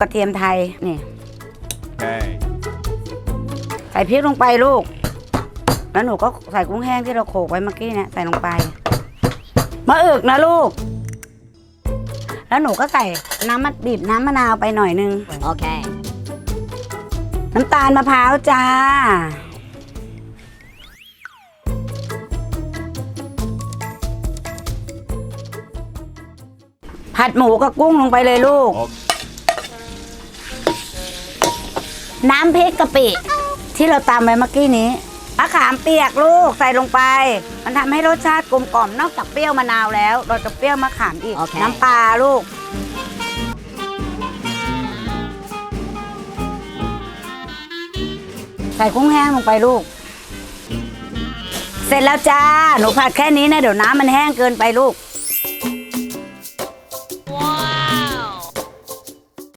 กระเทียมไทยนี่ Okay. ใส่พริกลงไปลูก แล้วหนูก็ใส่กุ้งแห้งที่เราโขลกไว้เมื่อกี้เนี่ยใส่ลงไปมะอึกนะลูก แล้วหนูก็ใส่น้ำมะบีบน้ำมะนาวไปหน่อยนึง Okay. น้ำตาลมะพร้าวจ้า ผัดหมูกับกุ้งลงไปเลยลูก น้ำพริกกะปิ ที่เราตำไว้เมื่อกี้นี้มะขามเปียกลูกใส่ลงไป มันทำให้รสชาติกลมกล่อมนอกจากเปรี้ยวมะนาวแล้ว เราจะเปรี้ยวมะขามอีก โอเค น้ำปลาลูก ใส่กุ้งแห้งลงไปลูก เสร็จแล้วจ้า หนูผัดแค่นี้นะ เดี๋ยวน้ำมันแห้งเกินไปลูก